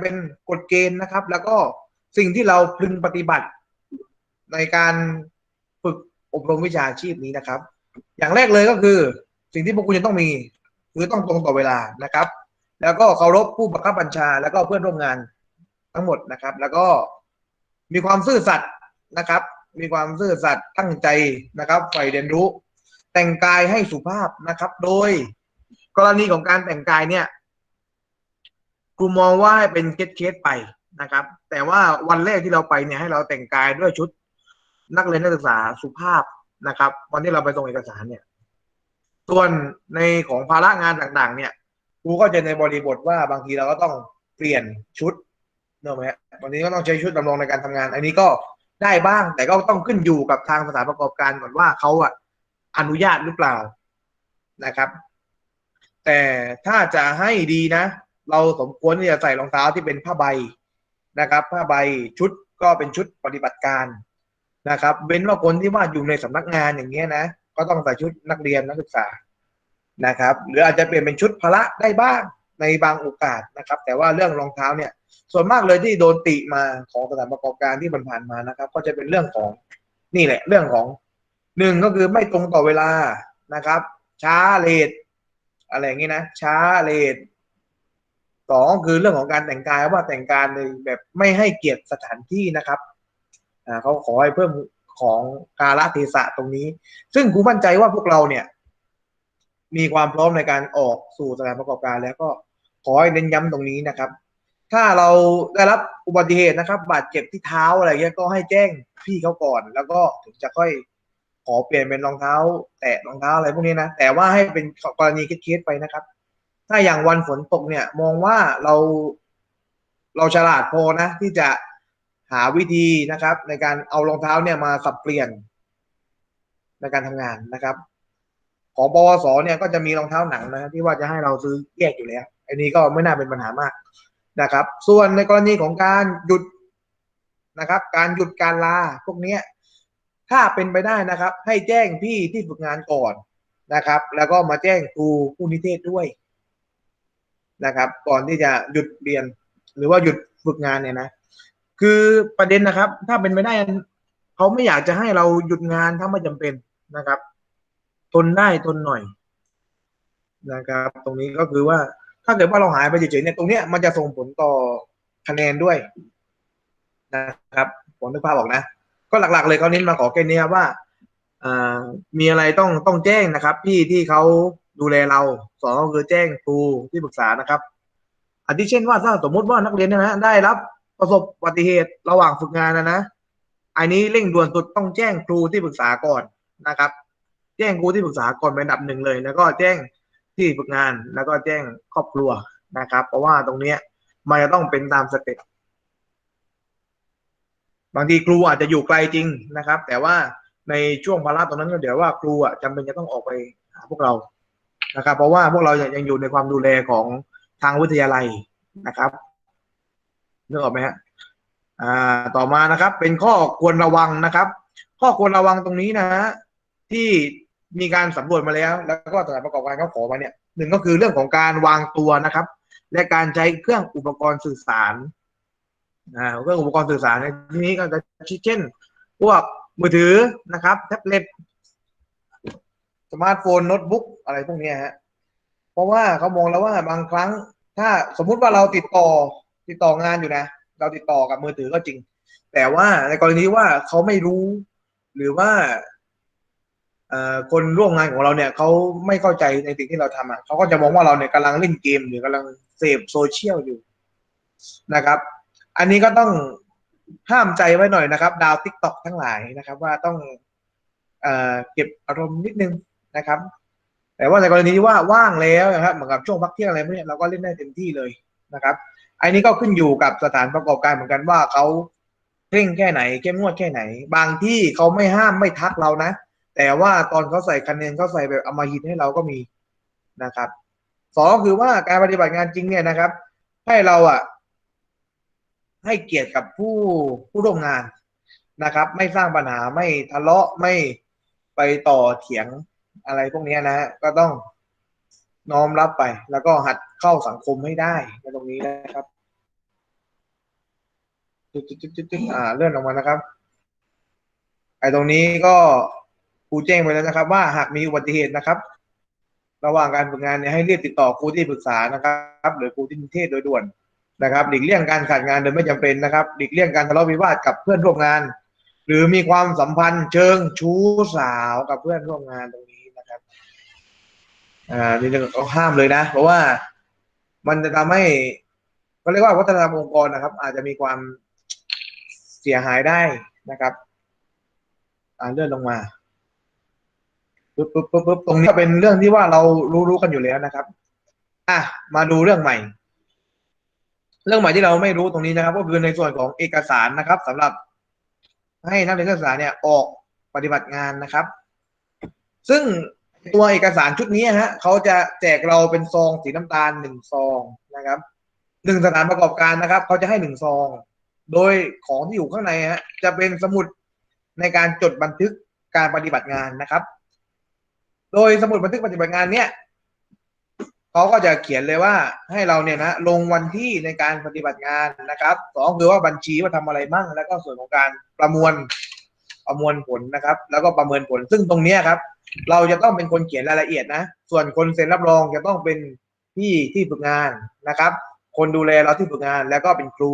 เป็นกฎเกณฑ์นะครับ แล้วก็สิ่งที่เราพึงปฏิบัติในการฝึกอบรมวิชาชีพนี้นะครับ อย่างแรกเลยก็คือสิ่งที่พวกคุณจะต้องมีคือต้องตรงต่อเวลานะครับ แล้วก็เคารพผู้บังคับบัญชา แล้วก็เพื่อนร่วมงานทั้งหมดนะครับ แล้วก็มีความซื่อสัตย์นะครับ มีความซื่อสัตย์ตั้งใจนะครับใฝ่เรียนรู้ แต่งกายให้สุภาพนะครับ โดย กรณีของการแต่งกายเนี่ย ครูมองว่าให้เป็นเคสๆไปนะครับ แต่ว่าวันแรกที่เราไปเนี่ยให้เราแต่งกายด้วยชุด นักเรียนนักศึกษาสุภาพนะครับวันที่เราไปส่งเอกสารเนี่ย ส่วนในของภาระงานต่างๆ เนี่ยครูก็จะในบริบทว่าบางทีเราก็ต้องเปลี่ยนชุดเนอะไหมฮะวันนี้ก็ต้องใช้ชุดดำรงในการทำงาน อันนี้ก็ได้บ้าง แต่ก็ต้องขึ้นอยู่กับทางสถานประกอบการก่อนว่าเขาอะอนุญาตหรือเปล่านะครับ แต่ถ้าจะให้ดีนะ เราสมควรที่จะใส่รองเท้าที่เป็นผ้าใบนะครับ ผ้าใบชุดก็เป็นชุดปฏิบัติการนะครับ เว้นว่าคนที่ว่าอยู่ในสำนักงานอย่างเงี้ยนะก็ต้องใส่ชุดนักเรียนนักศึกษานะครับ หรืออาจจะเปลี่ยนเป็นชุดพละได้บ้างในบางโอกาสนะครับ แต่ว่าเรื่องรองเท้าเนี่ย ส่วนมากเลยที่โดนติมาของสถานประกอบการที่ผ่านมานะครับ ก็จะเป็นเรื่องของนี่แหละ เรื่องของหนึ่งก็คือไม่ตรงต่อเวลานะครับ ช้าเลทอะไรอย่างงี้นะช้าเลท สองคือเรื่องของการแต่งกายว่าแต่งกายในแบบไม่ให้เกียรติสถานที่นะครับอ่าเขาขอให้เพิ่มของกาลเทศะตรงนี้ ซึ่งกูมั่นใจว่าพวกเราเนี่ย มีความพร้อมในการออกสู่สถานประกอบการแล้วก็ขอให้เน้นย้ำตรงนี้นะครับ ถ้าเราได้รับอุบัติเหตุนะครับ บาดเจ็บที่เท้าอะไรเงี้ยก็ให้แจ้งพี่เขาก่อน แล้วก็ถึงจะค่อยขอเปลี่ยนเป็นรองเท้า แตะรองเท้าอะไรพวกนี้นะแต่ว่าให้เป็นกรณีเคสๆไปนะครับ ถ้าอย่างวันฝนตกเนี่ย มองว่าเราเราฉลาดพอนะที่จะหาวิธีนะครับ ในการเอารองเท้าเนี่ยมาสับเปลี่ยนในการทำงานนะครับ ของปวสเนี่ยก็จะมีรองเท้าหนังนะที่ว่าจะให้เราซื้อแยกอยู่แล้วอันนี้ก็ไม่น่าเป็นปัญหามากนะครับ ส่วนในกรณีของการหยุดนะครับ การหยุดการลาพวกนี้ถ้าเป็นไปได้นะครับ ให้แจ้งพี่ที่ฝึกงานก่อนนะครับ แล้วก็มาแจ้งครูผู้นิเทศด้วย นะครับ ก่อนที่จะหยุดเรียน หรือว่าหยุดฝึกงานเนี่ยนะ คือประเด็นนะครับ ถ้าเป็นไปได้เขาไม่อยากจะให้เราหยุดงานถ้าไม่จำเป็นนะครับ ทนได้ทนหน่อยนะครับ ตรงนี้ก็คือว่าถ้าเกิดว่าเราหายไปเฉยๆเนี่ยตรงเนี้ยมันจะส่งผลต่อคะแนนด้วยนะครับผมนึกภาพออกนะ ก็หลักๆ เลยเขาเน้นมาขอแค่นี้ว่าอ่ามีอะไรต้องต้องแจ้งนะครับ พี่ที่เขา ดูแลเราสองก็คือแจ้งครูที่ปรึกษานะครับอาทิเช่นว่าถ้าสมมติว่านักเรียนเนยนะได้รับประสบอุบัติเหตุระหว่างฝึกงานนะนะอันนี้เร่งด่วนสุดต้องแจ้งครูที่ปรึกษาก่อนนะครับ แจ้งครูที่ปรึกษาก่อนเป็นอันดับหนึ่งเลย แล้วก็แจ้งที่ฝึกงาน แล้วก็แจ้งครอบครัวนะครับ เพราะว่าตรงเนี้ยมันจะต้องเป็นตามสเต็ปบางทีครูอาจจะอยู่ไกลจริงนะครับ แต่ว่าในช่วงภาระตรงนั้นก็เดี๋ยวว่าครูอะจำเป็นจะต้องออกไปหาพวกเรา นะครับ เพราะว่าพวกเรายังอยู่ในความดูแลของทางวิทยาลัยนะครับนึกออกไหมฮะอ่าต่อมานะครับ เป็นข้อควรระวังนะครับ ข้อควรระวังตรงนี้นะที่มีการสำรวจมาแล้ว แล้วก็สถานประกอบการเขาขอมาเนี่ยหนึ่งก็คือเรื่องของการวางตัวนะครับ และการใช้เครื่องอุปกรณ์สื่อสารอ่าเครื่องอุปกรณ์สื่อสารในที่นี้ก็จะเช่น พวกมือถือนะครับ แท็บเล็ต มาร์ทโฟนโน้ตบุ๊กอะไรพวกนี้ฮะเพราะว่าเขามองแล้วว่าบางครั้ง ถ้าสมมุติว่าเราติดต่อติดต่องานอยู่นะ เราติดต่อกับมือถือก็จริง แต่ว่าในกรณีว่าเขาไม่รู้ หรือว่าคนร่วมงานของเราเนี่ยเขาไม่เข้าใจในสิ่งที่เราทำอะเขาก็จะมองว่าเราเนี่ยกำลังเล่นเกม หรือกำลังเสพโซเชียลอยู่นะครับ อันนี้ก็ต้องห้ามใจไว้หน่อยนะครับ ดาวทิกตอกทั้งหลายนะครับ ว่าต้องเอเก็บอารมณ์นิดนึง นะครับ แต่ว่าในกรณีที่ว่าว่างแล้วนะครับเหมือนกับช่วงพักเที่ยงอะไรพวกนี้เราก็เล่นได้เต็มที่เลยนะครับอันนี้ก็ขึ้นอยู่กับสถานประกอบการเหมือนกันว่าเขาเร่งแค่ไหนเข้มงวดแค่ไหน บางที่เขาไม่ห้ามไม่ทักเรานะ แต่ว่าตอนเขาใส่คะแนนเขาใส่แบบอมาหิตให้เราก็มีนะครับสองคือว่าการปฏิบัติงานจริงเนี่ยนะครับ ให้เราอะให้เกียรติกับผู้ผู้ร่วมงานนะครับ ไม่สร้างปัญหาไม่ทะเลาะไม่ไปต่อเถียง อะไรพวกนี้นะฮะก็ต้องน้อมรับไป แล้วก็หัดเข้าสังคมให้ได้ในตรงนี้นะครับจุดจุดจุดจุดอ่าเลื่อนออกมานะครับ ไอ้ตรงนี้ก็ครูแจ้งไปแล้วนะครับ ว่าหากมีอุบัติเหตุนะครับ ระหว่างการฝึกงานเนี่ยให้รีบติดต่อครูที่ปรึกษานะครับ หรือครูที่นิเทศโดยด่วนนะครับหลีกเลี่ยงการขาดงานโดยไม่จำเป็นนะครับหลีกเลี่ยงการทะเลาะวิวาทกับเพื่อนร่วมงาน หรือมีความสัมพันธ์เชิงชู้สาวกับเพื่อนร่วมงานตรงนี้ อ่านี่เราห้ามเลยนะ เพราะว่ามันจะทำให้ก็เรียกว่าวัฒนธรรมองค์กรนะครับ อาจจะมีความเสียหายได้นะครับ อ่าเลื่อนลงมาปึ๊บปึ๊บปึ๊บปึ๊บตรงนี้ก็เป็นเรื่องที่ว่าเรารู้รู้กันอยู่แล้วนะครับ อะมาดูเรื่องใหม่ เรื่องใหม่ที่เราไม่รู้ตรงนี้นะครับ ก็คือในส่วนของเอกสารนะครับสำหรับ ให้นักเรียนนักศึกษาเนี่ยออกปฏิบัติงานนะครับ ซึ่ง ตัวเอกสารชุดนี้ฮะเขาจะแจกเราเป็นซองสีน้ำตาลหนึ่งซองนะครับหนึ่งสถานประกอบการนะครับเขาจะให้หนึ่งซอง โดยของที่อยู่ข้างในฮะจะเป็นสมุดในการจดบันทึกการปฏิบัติงานนะครับ โดยสมุดบันทึกปฏิบัติงานเนี่ยเขาก็จะเขียนเลยว่าให้เราเนี่ยนะลงวันที่ในการปฏิบัติงานนะครับสองคือว่าบัญชีว่าทำอะไรบ้างแล้วก็ส่วนของการประมวลประมวลผลนะครับ แล้วก็ประเมินผลซึ่งตรงเนี้ยครับ เราจะต้องเป็นคนเขียนรายละเอียดนะ ส่วนคนเซ็นรับรองจะต้องเป็นพี่ที่ฝึกงานนะครับ คนดูแลเราที่ฝึกงานแล้วก็เป็นครู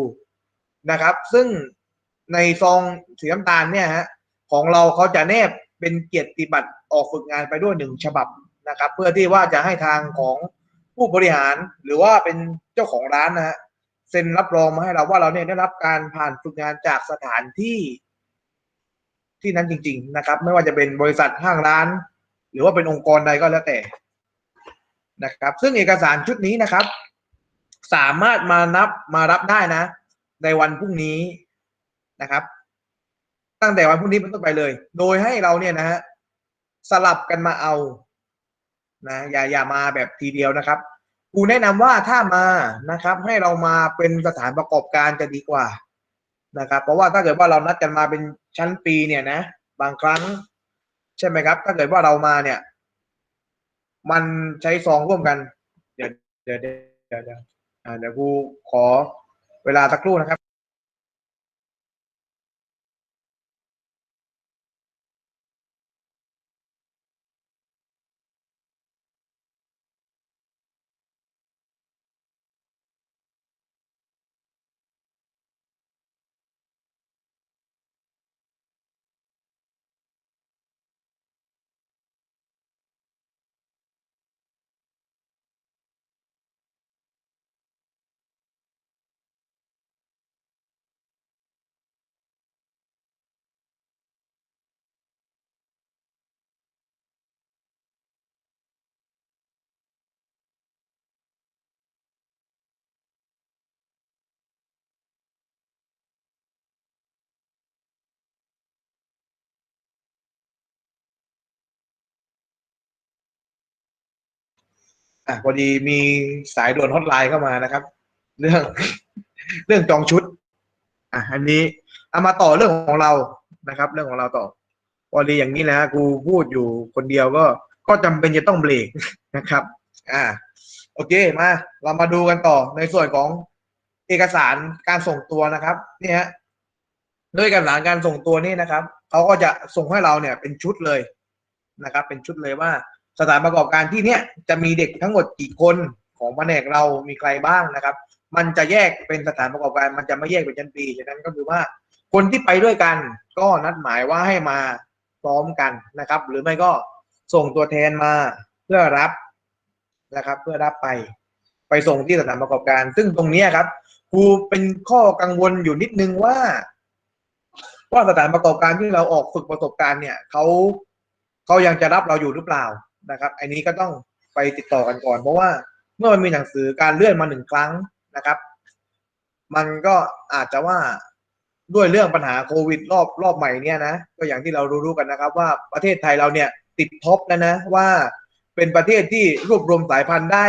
นะครับ ซึ่งในซองสีน้ำตาลเนี่ยฮะของเราเขาจะแนบเป็นเกียรติบัตรออกฝึกงานไปด้วยหนึ่งฉบับนะครับ เพื่อที่ว่าจะให้ทางของผู้บริหารหรือว่าเป็นเจ้าของร้านนะฮะเซ็นรับรองมาให้เราว่าเราเนี่ยได้รับการผ่านฝึกงานจากสถานที่ ที่นั้นจริง ๆ นะครับ ไม่ว่าจะเป็นบริษัทห้างร้าน หรือว่าเป็นองค์กรใดก็แล้วแต่นะครับ ซึ่งเอกสารชุดนี้นะครับ สามารถมานับมารับได้นะ ในวันพรุ่งนี้นะครับ ตั้งแต่วันพรุ่งนี้เป็นต้นไปเลย โดยให้เราเนี่ยนะฮะสลับกันมาเอานะอย่าอย่ามาแบบทีเดียวนะครับกูแนะนำว่าถ้ามานะครับ ให้เรามาเป็นสถานประกอบการจะดีกว่า นะครับ เพราะว่าถ้าเกิดว่าเรานัดกันมาเป็นชั้นปีเนี่ยนะ บางครั้ง ใช่ไหมครับ ถ้าเกิดว่าเรามาเนี่ย มันใช้ซองร่วมกัน เดี๋ยวเดี๋ยวเดี๋ยวเดี๋ยวเดี๋ยวกูขอเวลาสักครู่นะครับ อะพอดีมีสายด่วนฮอตไลน์เข้ามานะครับ เรื่อง เรื่องจองชุด อะอันนี้เอามาต่อเรื่องของเรานะครับ เรื่องของเราต่อพอดีอย่างนี้นะกูพูดอยู่คนเดียวก็ ก็จำเป็นจะต้องเบรกนะครับ อ่า โอเคมา เรามาดูกันต่อในส่วนของเอกสารการส่งตัวนะครับ เนี่ยด้วยเอกสารการส่งตัวนี่นะครับเขาก็จะส่งให้เราเนี่ยเป็นชุดเลยนะครับ เป็นชุดเลยว่า สถานประกอบการที่เนี้ยจะมีเด็กทั้งหมดกี่คนของแผนกเรามีใครบ้างนะครับ มันจะแยกเป็นสถานประกอบการ มันจะไม่แยกเป็นชั้นปีฉะนั้นก็คือว่าคนที่ไปด้วยกันก็นัดหมายว่าให้มาพร้อมกันนะครับ หรือไม่ก็ส่งตัวแทนมาเพื่อรับนะครับ เพื่อรับไป ไปส่งที่สถานประกอบการ ซึ่งตรงนี้ครับครูเป็นข้อกังวลอยู่นิดนึงว่า ว่าสถานประกอบการที่เราออกฝึกประสบการณ์เนี่ยเขาเขายังจะรับเราอยู่หรือเปล่า นะครับ อันนี้ก็ต้องไปติดต่อกันก่อน เพราะว่าเมื่อมันมีหนังสือการเลื่อนมาหนึ่งครั้งนะครับ มันก็อาจจะว่าด้วยเรื่องปัญหาโควิดรอบรอบใหม่เนี่ยนะก็อย่างที่เรารู้ๆกันนะครับ ว่าประเทศไทยเราเนี่ยติดท็อปแล้วนะว่าเป็นประเทศที่รวบรวมสายพันธุ์ได้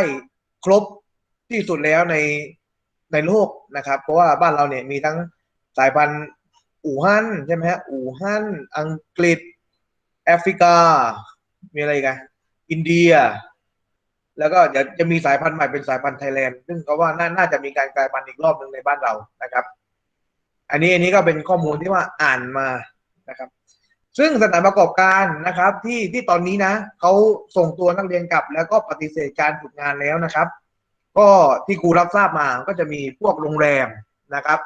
ครบที่สุดแล้วในในโลกนะครับ เพราะว่าบ้านเราเนี่ยมีทั้งสายพันธุ์อู่ฮั่นใช่ไหมฮะอู่ฮั่นอังกฤษแอฟริกา มีอะไรกัน อินเดีย แล้วก็เดี๋ยวจะมีสายพันธุ์ใหม่เป็นสายพันธุ์ไทยแลนด์ซึ่งเขาว่าน่าน่าจะมีการกลายพันธุ์อีกรอบหนึ่งในบ้านเรานะครับ อันนี้อันนี้ก็เป็นข้อมูลที่ว่าอ่านมานะครับ ซึ่งสถานประกอบการนะครับ ที่ที่ตอนนี้นะเขาส่งตัวนักเรียนกลับ แล้วก็ปฏิเสธการฝึกงานแล้วนะครับ ก็ที่ครูรับทราบมาก็จะมีพวกโรงแรมนะครับ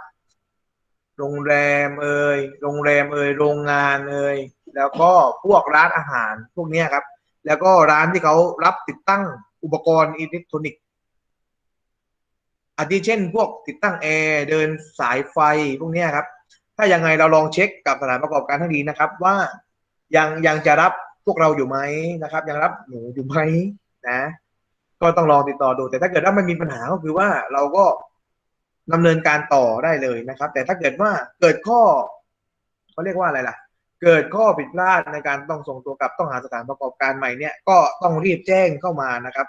โรงแรมเอ่ย โรงแรมเอ่ย โรงงานเอ่ย แล้วก็พวกร้านอาหารพวกนี้ครับ แล้วก็ร้านที่เขารับติดตั้งอุปกรณ์อิเล็กทรอนิกส์อาทิเช่น พวกติดตั้งแอร์เดินสายไฟพวกนี้ครับ ถ้ายังไงเราลองเช็คกับสถานประกอบการทั้งดีนะครับ ว่ายังยังจะรับพวกเราอยู่ไหมนะครับ ยังรับหนูอยู่ไหมนะ ก็ต้องลองติดต่อดู แต่ถ้าเกิดว่ามันมีปัญหาก็คือว่าเราก็ดำเนินการต่อได้เลยนะครับ แต่ถ้าเกิดว่าเกิดข้อเขาเรียกว่าอะไรล่ะ เกิดข้อผิดพลาดในการต้องส่งตัวกลับต้องหาสถานประกอบการใหม่เนี่ยก็ต้องรีบแจ้งเข้ามานะครับ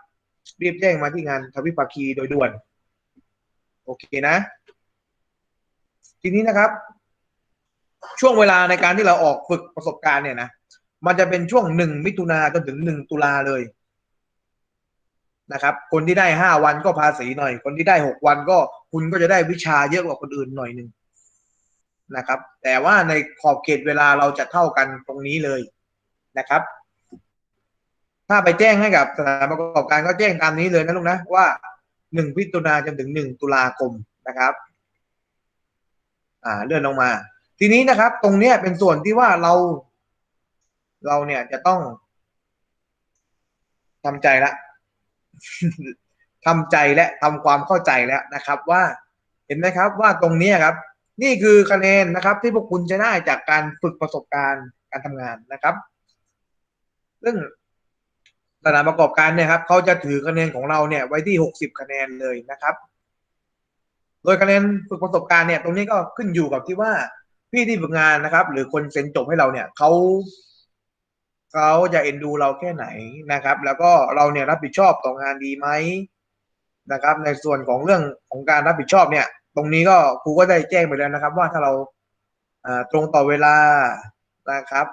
รีบแจ้งมาที่งานทวิภาคีโดยด่วน โอเคนะ ทีนี้นะครับ ช่วงเวลาในการที่เราออกฝึกประสบการณ์เนี่ยนะมันจะเป็นช่วงหนึ่งมิถุนาจนถึงหนึ่งตุลาเลยนะครับ คนที่ได้ห้าวันก็ภาษีหน่อย คนที่ได้หกวันก็คุณก็จะได้วิชาเยอะกว่าคนอื่นหน่อยหนึ่ง นะครับ แต่ว่าในขอบเขตเวลาเราจะเท่ากันตรงนี้เลยนะครับ ถ้าไปแจ้งให้กับสถานประกอบการก็แจ้งตามนี้เลยนะลูกนะว่าหนึ่งพิจุนาจนถึงหนึ่งตุลาคมนะครับ อ่าเลื่อนลงมา ทีนี้นะครับ ตรงเนี้ยเป็นส่วนที่ว่าเรา เราเนี่ยจะต้องทำใจละทำใจและทำความเข้าใจแล้วนะครับ ว่าเห็นไหมครับว่าตรงนี้ครับ นี่คือคะแนนนะครับ ที่พวกคุณจะได้จากการฝึกประสบการณ์การทำงานนะครับ ซึ่งสถานประกอบการเนี่ยครับเขาจะถือคะแนนของเราเนี่ยไว้ที่หกสิบคะแนนเลยนะครับ โดยคะแนนฝึกประสบการณ์เนี่ยตรงนี้ก็ขึ้นอยู่กับที่ว่าพี่ที่ฝึกงานนะครับ หรือคนเซ็นจบให้เราเนี่ยเขาเขาจะเอ็นดูเราแค่ไหนนะครับ แล้วก็เราเนี่ยรับผิดชอบต่องานดีไหมนะครับ ในส่วนของเรื่องของการรับผิดชอบเนี่ย ตรงนี้ก็ครูก็ได้แจ้งไปแล้วนะครับ ว่าถ้าเราตรงต่อเวลานะครับ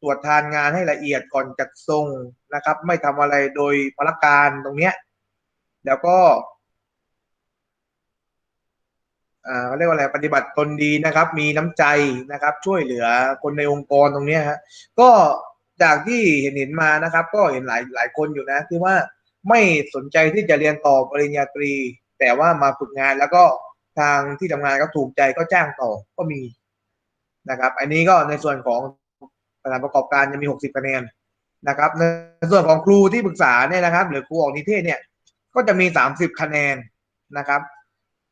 ตรวจทานงานให้ละเอียดก่อนจัดส่งนะครับ ไม่ทำอะไรโดยพลการตรงเนี้ย แล้วก็อ่าเขาเรียกว่าอะไรปฏิบัติตนดีนะครับ มีน้ำใจนะครับ ช่วยเหลือคนในองค์กรตรงนี้ฮะก็จากที่เห็นเห็นมานะครับ ก็เห็นหลายหลายคนอยู่นะที่ว่าไม่สนใจที่จะเรียนต่อปริญญาตรี แต่ว่ามาฝึกงานแล้วก็ ทางที่ทำงานก็ถูกใจก็จ้างต่อก็มีนะครับ อันนี้ก็ในส่วนของสถานประกอบการจะมีหกสิบคะแนนนะครับ ในส่วนของครูที่ปรึกษาเนี่ยนะครับ หรือครูออกนิเทศเนี่ย ก็จะมีสามสิบคะแนนนะครับ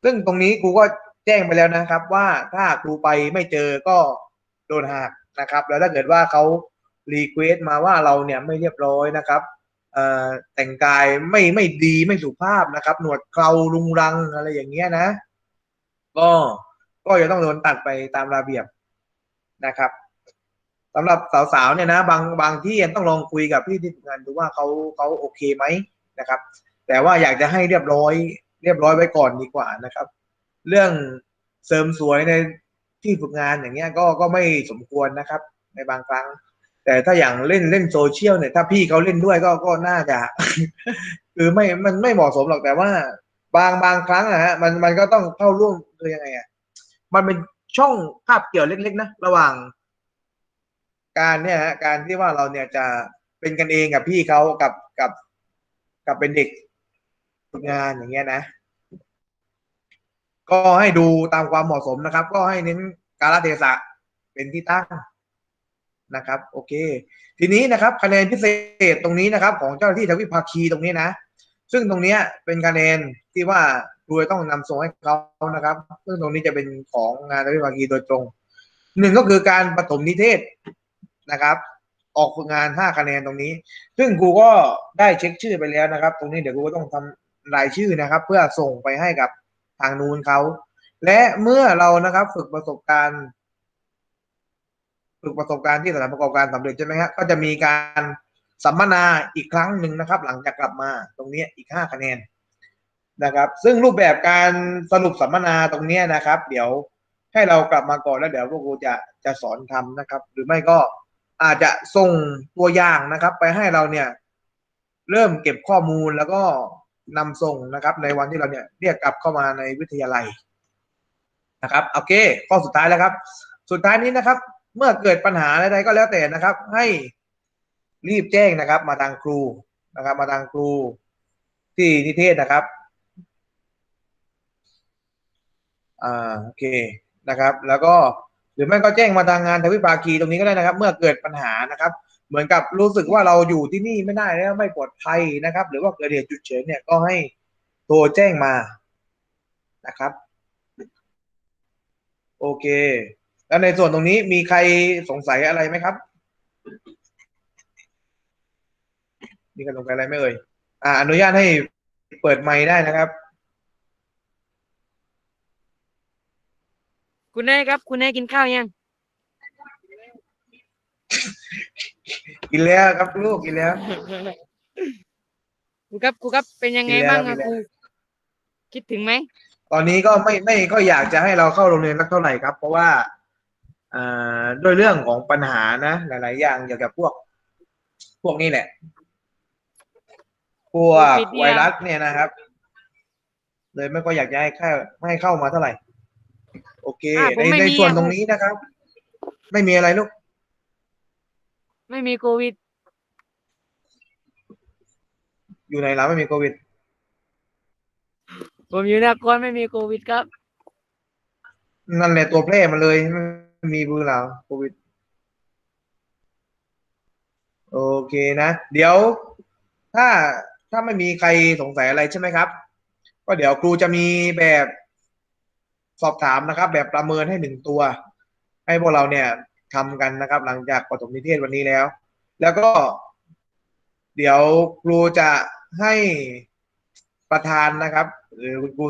ซึ่งตรงนี้ครูก็แจ้งไปแล้วนะครับ ว่าถ้าครูไปไม่เจอก็โดนหักนะครับ แล้วถ้าเกิดว่าเขารีเควสมาว่าเราเนี่ยไม่เรียบร้อยนะครับแต่งกายไม่ไม่ดีไม่สุภาพนะครับ หนวดเคราลุงรังอะไรอย่างเงี้ยนะ ก็ก็จะต้องโดนตัดไปตามระเบียบนะครับสำหรับสาวๆเนี่ยนะ บางบางที่ยังต้องลองคุยกับพี่ที่ทำงานดูว่าเขาเขาโอเคไหมนะครับ แต่ว่าอยากจะให้เรียบร้อย เรียบร้อยไว้ก่อนดีกว่านะครับ เรื่องเสริมสวยในที่ฝึกงานอย่างเงี้ยก็ก็ไม่สมควรนะครับ ในบางครั้ง แต่ถ้าอย่างเล่นเล่นโซเชียลเนี่ยถ้าพี่เขาเล่นด้วยก็ก็น่าจะ คือไม่มันไม่เหมาะสมหรอกแต่ว่า บางบางครั้งอะฮะมันมันก็ต้องเข้าร่วมคือยังไงอะมันเป็นช่องภาพเกี่ยวเล็กๆนะระหว่าง การเนี่ยฮะการที่ว่าเราเนี่ยจะเป็นกันเองกับพี่เขากับกับกับเป็นเด็กฝึกงานอย่างเงี้ยนะ ก็ให้ดูตามความเหมาะสมนะครับ ก็ให้เน้นกาลเทศะเป็นที่ตั้งนะครับ โอเค ทีนี้นะครับ คะแนนพิเศษตรงนี้นะครับ ของเจ้าหน้าที่ทวิภาคีตรงนี้นะ ซึ่งตรงนี้เป็นคะแนนที่ว่าครูต้องนำส่งให้เขานะครับ ซึ่งตรงนี้จะเป็นของงานทวิภาคีโดยตรงหนึ่งก็คือการปฐมนิเทศนะครับ ออกงานห้าคะแนนตรงนี้ ซึ่งครูก็ได้เช็คชื่อไปแล้วนะครับ ตรงนี้เดี๋ยวครูก็ต้องทำรายชื่อนะครับ เพื่อส่งไปให้กับทางนู้นเขาและเมื่อเรานะครับฝึกประสบการณ์ฝึกประสบการณ์ที่สถานประกอบการสำเร็จใช่ไหมครับก็จะมีการ สัมมนาอีกครั้งหนึ่งนะครับ หลังจากกลับมาตรงนี้อีกห้าคะแนนนะครับ ซึ่งรูปแบบการสรุปสัมมนาตรงนี้นะครับ เดี๋ยวให้เรากลับมาก่อนแล้วเดี๋ยวพวกครูจะจะสอนทำนะครับ หรือไม่ก็อาจจะส่งตัวอย่างนะครับ ไปให้เราเนี่ย เริ่มเก็บข้อมูลแล้วก็นำส่งนะครับ ในวันที่เราเนี่ยเรียกกลับเข้ามาในวิทยาลัยนะครับโอเค ข้อสุดท้ายแล้วครับ สุดท้ายนี้นะครับ เมื่อเกิดปัญหาใดๆก็แล้วแต่นะครับ ให้ รีบแจ้งนะครับ มาทางครูนะครับ มาทางครูที่นิเทศนะครับอ่าโอเคนะครับ แล้วก็หรือไม่ก็แจ้งมาทางงานทวิภาคีตรงนี้ก็ได้นะครับ เมื่อเกิดปัญหานะครับ เหมือนกับรู้สึกว่าเราอยู่ที่นี่ไม่ได้แล้วไม่ปลอดภัยนะครับ หรือว่าเกิดเหตุฉุกเฉินเนี่ยก็ให้โทรแจ้งมานะครับ โอเค แล้วในส่วนตรงนี้มีใครสงสัยอะไรไหมครับ มีใครสงสัยอะไรไหมเอ่ยอ่า อนุญาตให้เปิดไมค์ได้นะครับ คุณแน่ครับ คุณแน่กินข้าวยัง กินแล้วครับลูกกินแล้ว ครูครับครูครับเป็นยังไงกินแล้วบ้างอะกินแล้วครูคิดถึงไหมตอนนี้ก็ไม่ไม่ก็อยากจะให้เราเข้าโรงเรียนสักเท่าไหร่ครับ เพราะว่าอ่าด้วยเรื่องของปัญหานะ หลาย ๆ อย่างเกี่ยวกับพวก พวกนี้แหละ พวกไวรัสเนี่ยนะครับ เลยไม่ก็อยากจะให้เข้าไม่ให้เข้ามาเท่าไหร่ โอเค อะผมในไม่ในมีส่วนอะ ตรงนี้นะครับ ไม่มีอะไรลูก ไม่มีโควิด อยู่ไหนแล้วไม่มีโควิด ผมอยู่นครไม่มีโควิดครับ นั่นแหละตัวแพร่มันเลยไม่มีบือเราโควิด โอเคนะ เดี๋ยว ถ้า ถ้าไม่มีใครสงสัยอะไรใช่ไหมครับ ก็เดี๋ยวครูจะมีแบบสอบถามนะครับ แบบประเมินให้หนึ่งตัว ให้พวกเราเนี่ยทำกันนะครับ หลังจากปฐมนิเทศวันนี้แล้ว แล้วก็ เดี๋ยวครูจะให้ประธานนะครับ หรือคุณครู